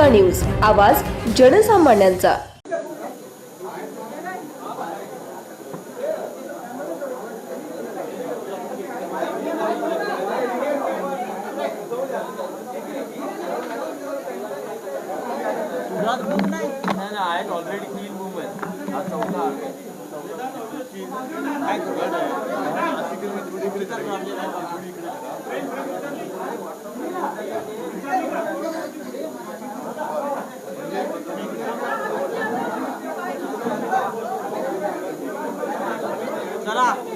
वार्ता न्यूज. आवाज जनसामान्यांचा. चला.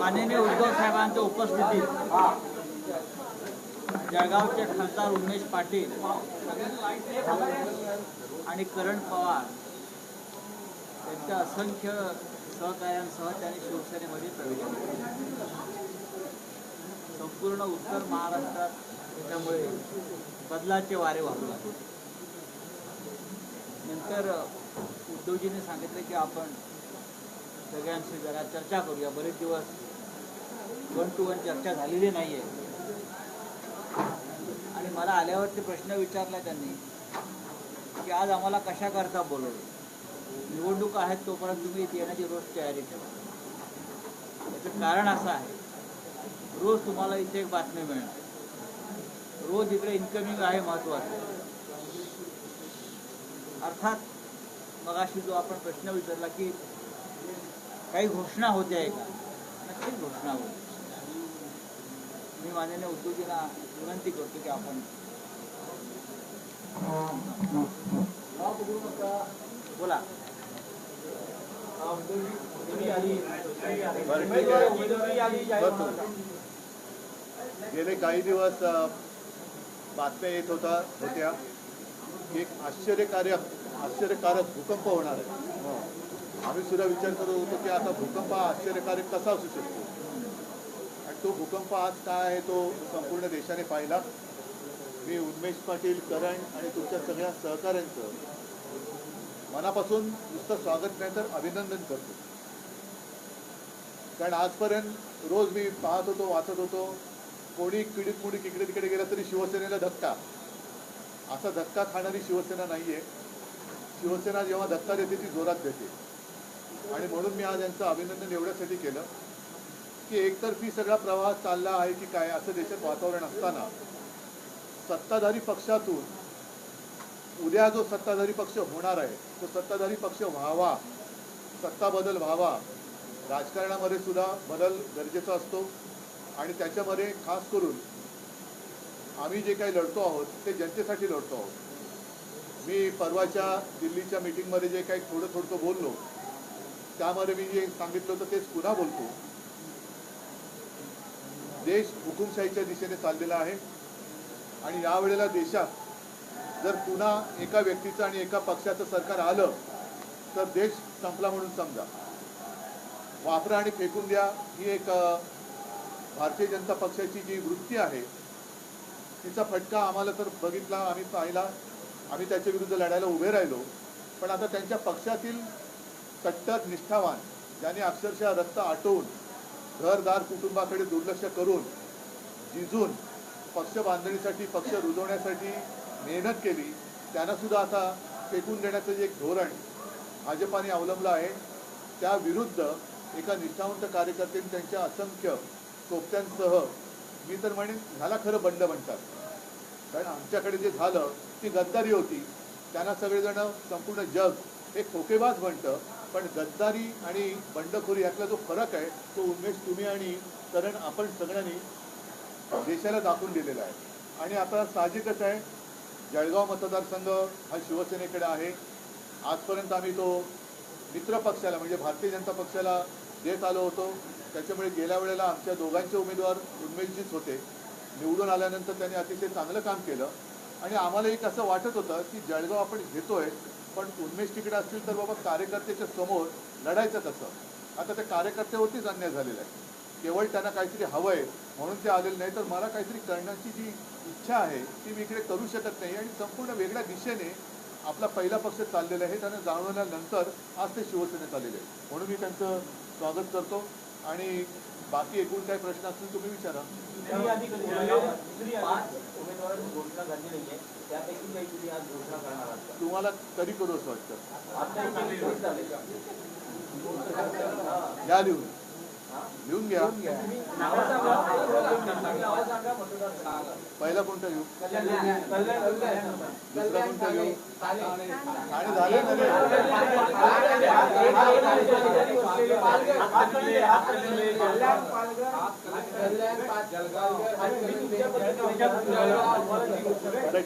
माननीय उद्धव साहेबांच्या उपस्थितीत जळगावचे खासदार उमेश पाटील आणि करण पवार त्यांच्या असंख्य सहकार्यांसह त्यांनी शिवसेनेमध्ये प्रवेश केला. पूर्ण उत्तर महाराष्ट्रात त्याच्यामुळे बदलाचे वारे वाहू लागले. नंतर उद्धवजीने सांगितले की आपण सगळ्यांशी जरा चर्चा करूया. बरेच दिवस वन टू वन चर्चा झालेली नाही आहे आणि मला आल्यावरती प्रश्न विचारला त्यांनी की आज आम्हाला कशा करता बोलवलं? निवडणूक आहेत तोपर्यंत तुम्ही येण्याची रोज तयारी ठेवा. याचं कारण असं आहे रोज तुम्हाला इथे एक बातमी मिळणार. रोज इकडे इन्कमिंग आहे महत्वाचं. अर्थात मगाशी जो आपण प्रश्न विचारला की काही घोषणा होते आहे का नक्कीच घोषणा होते मी माननीय उद्योजींना विनंती करतो की आपण बोला. आहे. बरं. गेले काही दिवस बातम्या येत होता होत्या. की एक आश्चर्यकारक आश्चर्यकारक भूकंप होणार आहे. आम्ही सुद्धा विचार करत होतो की आता भूकंप हा आश्चर्यकारक कसा असू शकतो? आणि तो भूकंप आज काय आहे तो संपूर्ण देशाने पाहिला. मी उन्मेश पाटील करण आणि तुमच्या सगळ्या सहकाऱ्यांचं मनापासून नुसतं स्वागत नाही तर अभिनंदन करतो. कारण आजपर्यंत रोज मी पाहत होतो वाचत होतो. कोणी किडीत कुणी इकडे तिकडे गेलं तरी शिवसेनेला धक्का. असा धक्का खाणारी शिवसेना नाहीये. शिवसेना जेव्हा धक्का देते ती जोरात देते. आणि म्हणून मी आज यांचं अभिनंदन एवढ्यासाठी केलं की एकतर्फी सगळा प्रवाह चालला आहे की काय असं देशात वातावरण असताना सत्ताधारी पक्षातून उद्या जो सत्ताधारी पक्ष होणार आहे तो सत्ताधारी पक्ष व्हावा सत्ता बदल व्हावा. राजकारणामध्ये सुद्धा बदल गरजेचा असतो. आणि त्याच्यामध्ये खास करून आम्ही जे काही लढतो आहोत ते जनतेसाठी लढतो आहोत. मी परवाच्या दिल्लीच्या मीटिंगमध्ये जे काही थोडं थोडं बोललो त्यामध्ये मी जे सांगितलं होतं तेच पुन्हा बोलतो. देश हुकुमशाहीच्या दिशेने चाललेला आहे आणि यावेळेला देशात जर पुन्हा एका व्यक्तीचं आणि एका पक्षाचं सरकार आलं तर देश संपला म्हणून समजा. वापरा आणि फेकून द्या ही एक भारतीय जनता पक्षाची जी वृत्ती आहे तिचा फटका आम्हाला तर बघितला आम्ही पाहिला. आम्ही त्याच्या विरुद्ध लढायला उभे राहिलो. पण आता त्यांच्या पक्षातील कट्टर निष्ठावान ज्यांनी अक्षरशः रक्त आटवून घरदार कुटुंबाकडे दुर्लक्ष करून झिजून पक्ष बांधणीसाठी पक्ष रुजवण्यासाठी मेहनत केली त्यांनासुद्धा आता फेकून देण्याचं जे एक धोरण भाजपाने अवलंबलं आहे त्याविरुद्ध एका निष्ठावंत कार्यकर्त्यांनी त्यांच्या असंख्य सोबत्यांसह मी तर म्हणेन ह्याला खरं बंड म्हणतात. कारण आमच्याकडे जे झालं ती गद्दारी होती. त्यांना सगळेजण संपूर्ण जग हे खोकेबाज म्हणतं पण गद्दारी आणि बंडखोरी यातला जो फरक आहे तो उमेश तुम्ही आणि करण आपण सगळ्यांनी देशाला दाखवून दिलेला आहे. आणि आता साहजिकच आहे जळगाव मतदारसंघ हा शिवसेनेकडे आहे. आजपर्यंत आम्ही तो मित्र पक्षाला म्हणजे भारतीय जनता पक्षाला देत आलो होतो. त्याच्यामुळे गेल्या वेळेला आमच्या दोघांचे उमेदवार उन्मेषजीच होते. निवडून आल्यानंतर त्यांनी अतिशय चांगलं काम केलं. आणि आम्हाला एक असं वाटत होतं की जळगाव आपण घेतोय पण उन्मेष तिकडे असतील तर बाबा कार्यकर्त्याच्या समोर लढायचं कसं आता त्या कार्यकर्त्यावरतीच अन्याय झालेला आहे. केवळ त्यांना काहीतरी हवं आहे म्हणून ते आलेले नाही तर मला काहीतरी करण्याची जी इच्छा आहे ती मी इकडे करू शकत नाही. आणि संपूर्ण वेगळ्या दिशेने आपला पहिला पक्ष चाललेला आहे. त्यांना जाणवल्यानंतर आज ते शिवसेनेत आलेले आहे म्हणून मी त्यांचं स्वागत करतो. आणि बाकी एकूण काही प्रश्न असतील तुम्ही विचारा. का? तुम्हाला कधी करू असं वाटतं? आता इथे निश्चित झाले का? घ्या लिहून. लिहून घ्या. पहिला कोणता घेऊ दुसरा कोणता घेऊ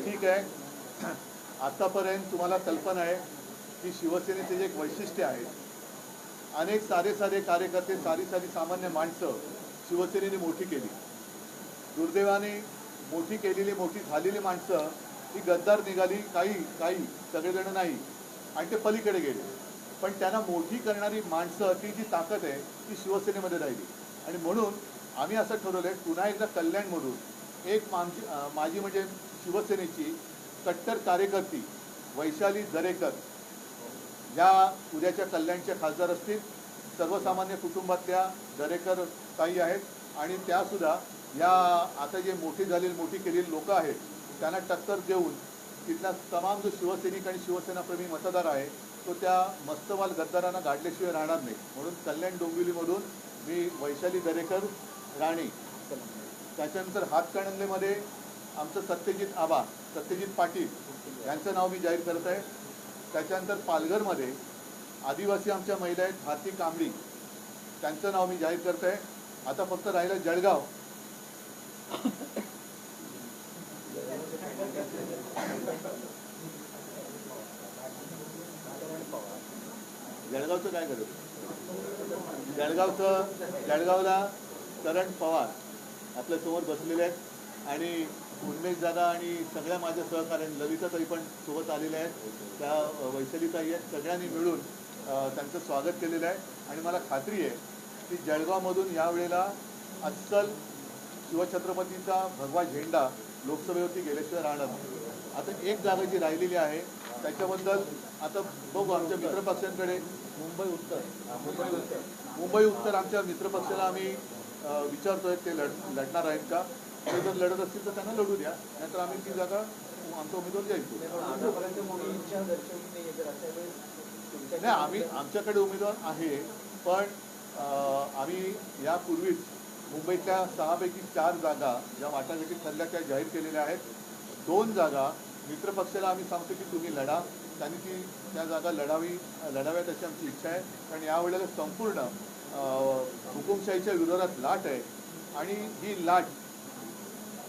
ठीक आहे. आतापर्यंत तुम्हाला कल्पना आहे की शिवसेनेचे जे एक वैशिष्ट्य आहे अनेक सारे सारे कार्यकर्ते सारी सारी सामान्य माणसं शिवसेनेने मोठी केली. दुर्दैवाने मोठी केलेली मोठी झालेली माणसं ही गद्दार निघाली काही काही सगळेजण नाही. आणि ते पलीकडे गेले. पण त्यांना मोठी करणारी माणसं ती जी ताकद आहे ती शिवसेनेमध्ये राहिली. आणि म्हणून आम्ही असं ठरवलं आहे पुन्हा एकदा कल्याणमधून एक मामजी माझी म्हणजे शिवसेनेची कट्टर कार्यकर्ती वैशाली दरेकर या उद्याच्या कल्याणच्या खासदार असतील. सर्वसामान्य कुटुंबातल्या दरेकर काही आहेत. आणि त्यासुद्धा या आता जे मोठी झालेली मोठी केलेली लोकं आहेत त्यांना टक्कर देऊन तिथला तमाम जो शिवसैनिक आणि शिवसेनाप्रेमी मतदार आहे तो त्या मस्तवाल गद्दारांना गाडल्याशिवाय राहणार नाही. म्हणून कल्याण डोंबिवलीमधून मी वैशाली दरेकर राणे त्याच्यानंतर हातकणंगलेमध्ये आमचं सत्यजित आबा सत्यजित पाटील यांचं नाव मी जाहीर करत आहे. त्याच्यानंतर पालघरमध्ये आदिवासी आमच्या महिला आहेत भारती कांबळी त्यांचं नाव मी जाहीर करत आहे. आता फक्त राहिलं जळगाव. जळगावचं काय करू? जळगावचं जळगावला करण पवार आपल्यासमोर बसलेले आहेत आणि उन्मेश दादा आणि सगळ्या माझ्या सहकार्याने ललिताताई पण सोबत आलेल्या आहेत. त्या अ, वैशालीताई आहेत. सगळ्यांनी मिळून त्यांचं स्वागत केलेलं आहे. आणि मला खात्री आहे की जळगावमधून यावेळेला अस्सल शिवछत्रपतीचा भगवा झेंडा लोकसभेवरती गेल्याशिवाय राहणार नाही. आता एक जागा जी राहिलेली आहे त्याच्याबद्दल आता बघू आमच्या मित्रपक्षांकडे. मुंबई उत्तर. मुंबई उत्तर मुंबई उत्तर आमच्या मित्रपक्षाला आम्ही विचारतोय ते लढ लढणार आहेत का? ते जर लढत असतील तर त्यांना लढू द्या. नाहीतर आम्ही ती जागा आमचा उमेदवार जाईल नाही आम्ही आमच्याकडे उमेदवार आहे पण आम्ही यापूर्वीच मुंबईतल्या सहापैकी चार जागा ज्या वाटाघाटीत ठरल्या त्या जाहीर केलेल्या आहेत. दोन जागा मित्रपक्षाला आम्ही सांगतो की तुम्ही लढा. त्यांनी ती त्या जागा लढावी लढाव्यात अशी आमची इच्छा आहे. कारण यावेळेला संपूर्ण हुकुमशाहीच्या विरोधात लाट आहे. आणि ही लाट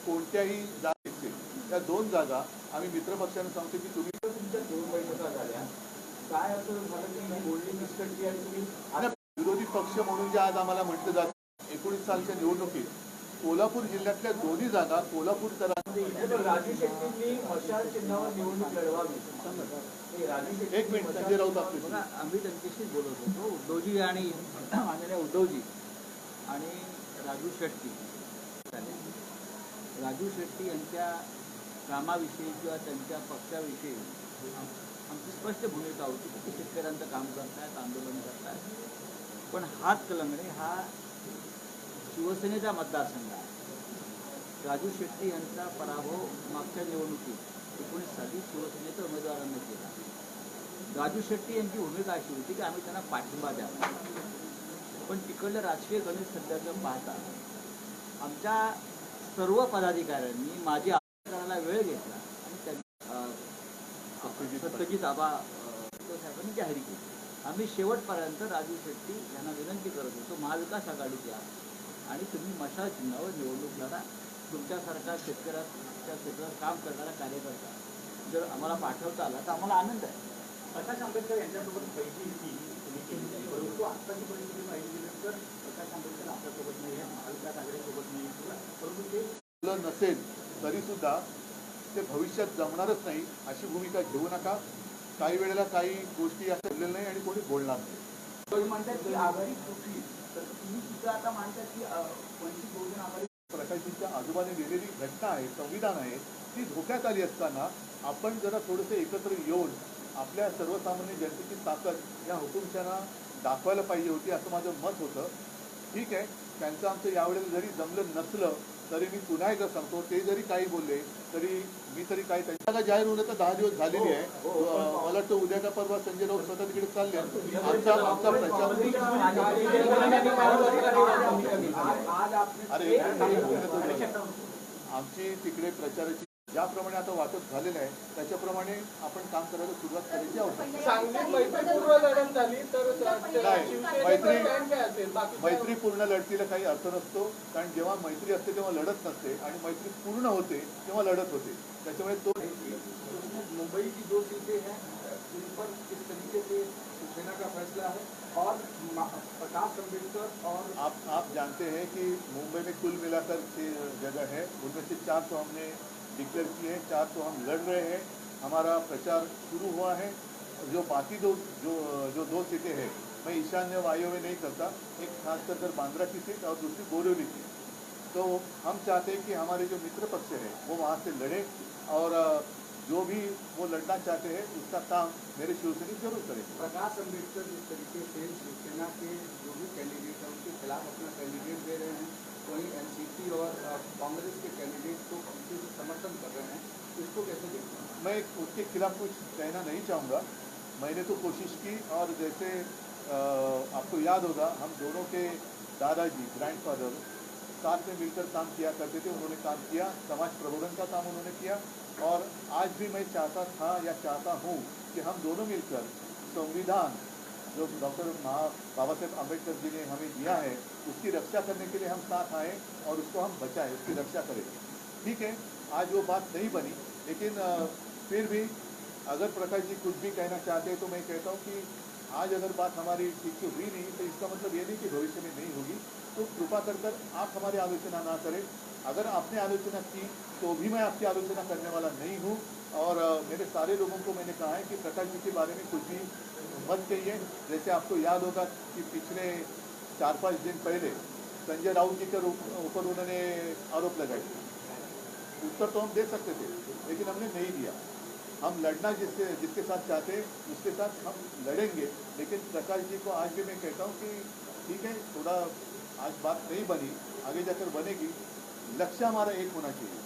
कोणत्याही जागेचे त्या दोन जागा आम्ही मित्रपक्षांना सांगतो की तुम्ही तुमच्या दोन बैठका झाल्या काय असं झालं की बोलणी तुम्ही? विरोधी पक्ष म्हणून जे आज आम्हाला म्हटलं जातं एकोणीस सालच्या निवडणुकीत कोल्हापूर जिल्ह्यातल्या दोन्ही जागा कोल्हापूरकरांनी इथे तर राजू शेट्टींनी मशाल चिन्हावर निवडणूक लढवावी. हे राजू शेट्टी एक मिनिट संजय राऊत बघा आम्ही त्यांच्याशीच बोलत होतो. उद्धवजी आणि माननीय उद्धवजी आणि राजू शेट्टी. राजू शेट्टी यांच्या कामाविषयी किंवा त्यांच्या पक्षाविषयी आम- आमची स्पष्ट भूमिका होती की शेतकऱ्यांचं काम करतायत आंदोलन करतायत. पण हात कलंगडे हा शिवसेनेचा मतदारसंघ आहे. राजू शेट्टी यांचा पराभव मागच्या निवडणुकीत एकोणीस साली शिवसेनेच्या उमेदवारांना केला. राजू शेट्टी यांची भूमिका अशी होती की आम्ही त्यांना पाठिंबा द्यावा. पण तिकडलं राजकीय गणित सध्याचं पाहता आमच्या सर्व पदाधिकाऱ्यांनी माझी करायला वेळ घेतला आणि त्यांनी सत्यजित आबा साहेबांनी जाहीर केली. आम्ही शेवटपर्यंत राजू शेट्टी यांना विनंती करत होतो महाविकास आघाडीत या आणि तुम्ही मशाल चिन्हावर निवडणूक लढा. तुमच्यासारखा शेतकऱ्याच्या क्षेत्रात काम करणारा कार्यकर्ता. जर आम्हाला पाठवता आला तर आम्हाला आनंद आहे. प्रकाश आंबेडकर यांच्यासोबत बैठी ही तुम्ही केली. परंतु आत्ताची परिस्थिती पाहिजे गेली तर प्रकाश आंबेडकर आपल्यासोबत नाही आहे महाविकास आघाडीसोबत नाही. परंतु ते आपलं नसेल तरी सुद्धा ते भविष्यात जमणारच नाही अशी भूमिका घेऊ नका. काही वेळेला काही गोष्टी घडलेल्या नाही आणि कोणी बोलणार नाही. म्हणतात की आघाडी तुटली तर तुम्ही सुद्धा आता मानतात की अ, वंचित बहुजन आघाडी प्रकाशजींच्या आजोबाने लिहिलेली घटना आहे संविधान आहे ती धोक्यात आली असताना आपण जरा थोडंसं एकत्र येऊन आपल्या सर्वसामान्य जनतेची ताकद या हुकुमशांना दाखवायला पाहिजे होती असं माझं मत होतं. ठीक आहे त्यांचं आमचं यावेळेला जरी जमलं नसलं तरी मी पुन्हा एकदा सांगतो ते जरी काही बोलले तरी मी तरी काही त्यांच्या जाहीर होणं तर दहा दिवस झालेली आहे. अं, मला वाटतं उद्या का परवा संजय राऊत स्वतः तिकडे चालले आमचा आमचा प्रचार आज आपले अरे आमची तिकडे प्रचाराची ज्याप्रमाणे आता वाटप झालेलं आहे त्याच्याप्रमाणे आपण काम करायला सुरुवात करायची मैत्री- बाकी मैत्रीपूर्ण लढतीला काही अर्थ नसतो कारण जेव्हा मैत्री असते तेव्हा लढत नसते आणि मैत्री पूर्ण होते तेव्हा लढत होते. त्याच्यामुळे तो मुंबई की दो सीटें हैं जिन पर किस तरीके से शिवसेना का फैसला है और प्रकाश अंबेडकर और आप आप जानते हैं कि मुंबई में कुल मिलाकर छः जगह है। उनमें से चार तो हमने डिक्लेयर किए हैं, चार तो हम लड़ रहे हैं। हमारा प्रचार शुरू हुआ है। जो बाकी दो जो जो दो सीटें हैं, मैं ईशान्य वायु में नहीं करता। एक खास कर बांद्रा की सीट और दूसरी बोरिवली की। तो हम चाहते हैं कि हमारे जो मित्र पक्ष है, वो वहाँ से लड़े और जो भी वो लड़ना चाहते हैं उसका काम मेरे शिवसैनिक ज़रूर करेंगे प्रकाश अंबेडकर जिस तरीके से शिवसेना के जो भी कैंडिडेट हैं उनके खिलाफ अपना कैंडिडेट दे रहे हैं वहीं एनसीपी और कांग्रेस के कैंडिडेट को से समर्थन कर रहे हैं इसको कैसे देखते हैं? मैं उसके खिलाफ कुछ कहना नहीं चाहूँगा। मैंने तो कोशिश की और जैसे आपको याद होगा हम दोनों के दादाजी ग्रैंडफादर साथ में मिलकर काम किया करते थे, उन्होंने काम किया, समाज प्रबोधन का काम उन्होंने किया। और आज भी मैं चाहता था या चाहता हूँ कि हम दोनों मिलकर संविधान, जो डॉक्टर महा, बाबा साहेब अंबेडकर जी ने हमें दिया है, उसकी रक्षा करने के लिए हम साथ आए और उसको हम बचाएँ, उसकी रक्षा करें। ठीक है, आज वो बात नहीं बनी, लेकिन फिर भी अगर प्रकाश जी कुछ भी कहना चाहते हैं तो मैं कहता हूँ कि आज अगर बात हमारी ठीक से हुई नहीं तो इसका मतलब ये नहीं कि भविष्य में नहीं होगी। तो कृपा कर कर आप हमारी आलोचना ना करें। अगर आपने आलोचना की तो भी मैं आपकी आलोचना करने वाला नहीं हूँ। और मेरे सारे लोगों को मैंने कहा है कि प्रकाश जी के बारे में कुछ भी मत कहिए। जैसे आपको याद होगा कि पिछले चार पाँच दिन पहले संजय राउत जी के ऊपर उन्होंने आरोप लगाए उत्तर तो हम दे सकते थे, लेकिन हमने नहीं दिया। हम लड़ना जिससे, जिसके साथ चाहते उसके साथ हम लड़ेंगे। लेकिन प्रकाश जी को आज भी मैं कहता हूँ कि, ठीक है, थोड़ा आज बात नहीं बनी आगे जाकर बनेगी। लक्ष्य हमारा एक होना चाहिए।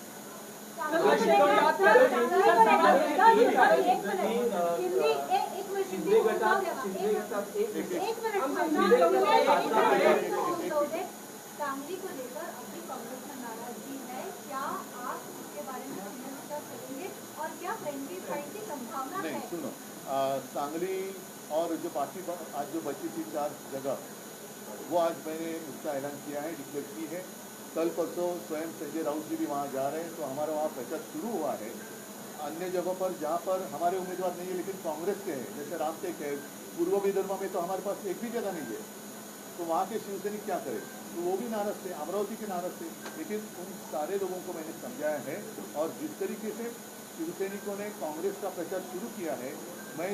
सांगली को लेकर अभी कांग्रेस में नाराज़गी है। क्या आप इसके बारे में करेंगे? और क्या की संभावना नहीं है? सुनो। सांगली और जो बाकी आज जो बची थी चार जगह वो आज मैंने उसका ऐलान किया है डिक्लेयर की है। कल परसों स्वयं संजय राउत जी भी वहाँ जा रहे हैं तो हमारा वहाँ प्रचार शुरू हुआ है। अन्य जगहों पर, जहाँ पर हमारे उम्मीदवार नहीं है, लेकिन कांग्रेस के हैं। जैसे रामटेक है, पूर्व विदर्भ में तो हमारे पास एक भी जगह नहीं है। तो वहाँ के शिवसैनिक क्या करें? तो वो भी नाराज़ थे, अमरावती के नाराज़ थे। लेकिन उन सारे लोगों को मैंने समझाया है और जिस तरीके से शिवसैनिकों ने कांग्रेस का प्रचार शुरू किया है, मैं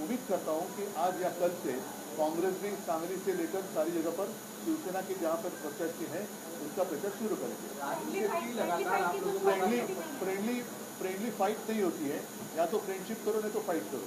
उम्मीद करता हूँ कि आज या कल से कांग्रेस भी सांगली से लेकर सारी जगह पर शिवसेना के जहाँ पर प्रत्याशी हैं उनका प्रचार शुरू करेंगे। फ्रेंडली फ्रेंडली फाइट नहीं होती है। या तो फ्रेंडशिप करो नहीं तो फाइट करो।